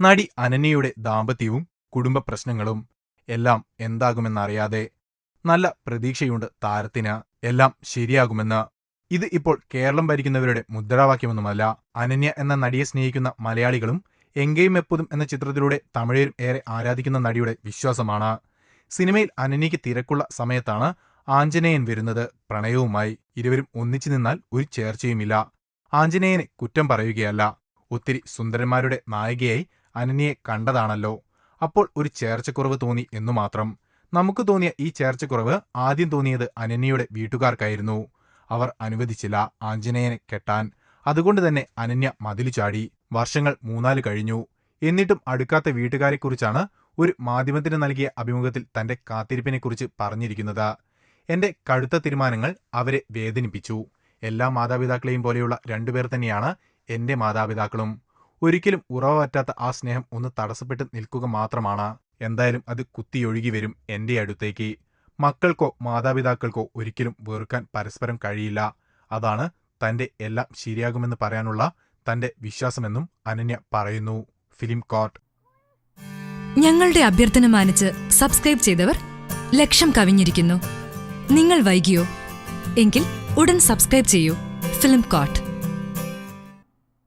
നടി അനന്യയുടെ ദാമ്പത്യവും കുടുംബ പ്രശ്നങ്ങളും എല്ലാം എന്താകുമെന്നറിയാതെ നല്ല പ്രതീക്ഷയുണ്ട് താരത്തിന്. എല്ലാം ശരിയാകുമെന്ന്. ഇത് ഇപ്പോൾ കേരളം ഭരിക്കുന്നവരുടെ മുദ്രാവാക്യമൊന്നുമല്ല. അനന്യ എന്ന നടിയെ സ്നേഹിക്കുന്ന മലയാളികളും എങ്കയും എപ്പോതും എന്ന ചിത്രത്തിലൂടെ തമിഴരും ഏറെ ആരാധിക്കുന്ന നടിയുടെ വിശ്വാസമാണ്. സിനിമയിൽ അനന്യയ്ക്ക് തിരക്കുള്ള സമയത്താണ് ആഞ്ജനേയൻ വരുന്നത്. പ്രണയവുമായി ഇരുവരും ഒന്നിച്ചു നിന്നാൽ ഒരു ചേർച്ചയുമില്ല. ആഞ്ജനേയനെ കുറ്റം പറയുകയല്ല. ഒത്തിരി സുന്ദരന്മാരുടെ നായികയായി അനന്യയെ കണ്ടതാണല്ലോ. അപ്പോൾ ഒരു ചേർച്ചക്കുറവ് തോന്നി എന്നു മാത്രം. നമുക്ക് തോന്നിയ ഈ ചേർച്ചക്കുറവ് ആദ്യം തോന്നിയത് അനന്യയുടെ വീട്ടുകാർക്കായിരുന്നു. അവർ അനുവദിച്ചില്ല ആഞ്ജനേയനെ കെട്ടാൻ. അതുകൊണ്ട് തന്നെ അനന്യ മതിലു ചാടി. വർഷങ്ങൾ മൂന്നാൽ കഴിഞ്ഞു. എന്നിട്ടും അടുക്കാത്ത വീട്ടുകാരെക്കുറിച്ചാണ് ഒരു മാധ്യമത്തിന് നൽകിയ അഭിമുഖത്തിൽ തന്റെ കാത്തിരിപ്പിനെക്കുറിച്ച് പറഞ്ഞിരിക്കുന്നത്. എന്റെ കടുത്ത തീരുമാനങ്ങൾ അവരെ വേദനിപ്പിച്ചു. എല്ലാ മാതാപിതാക്കളെയും പോലെയുള്ള രണ്ടുപേർ തന്നെയാണ് എന്റെ മാതാപിതാക്കളും. ഒരിക്കലും ഉറവ പറ്റാത്ത ആ സ്നേഹം ഒന്ന് തടസ്സപ്പെട്ട് നിൽക്കുക മാത്രമാണ്. എന്തായാലും അത് കുത്തിയൊഴുകി വരും എന്റെ അടുത്തേക്ക്. മക്കൾക്കോ മാതാപിതാക്കൾക്കോ ഒരിക്കലും വെറുക്കാൻ പരസ്പരം കഴിയില്ല. അതാണ് തന്റെ എല്ലാം ശരിയാകുമെന്ന് പറയാനുള്ള തന്റെ വിശ്വാസമെന്നും അനന്യ പറയുന്നു. ഫിലിം കോട്ട് ഞങ്ങളുടെ അഭ്യർത്ഥന മാനിച്ച് സബ്സ്ക്രൈബ് ചെയ്തവർ ലക്ഷം കവിഞ്ഞിരിക്കുന്നു. നിങ്ങൾ വൈകിയോ? എങ്കിൽ ഉടൻ സബ്സ്ക്രൈബ് ചെയ്യൂ. Film coat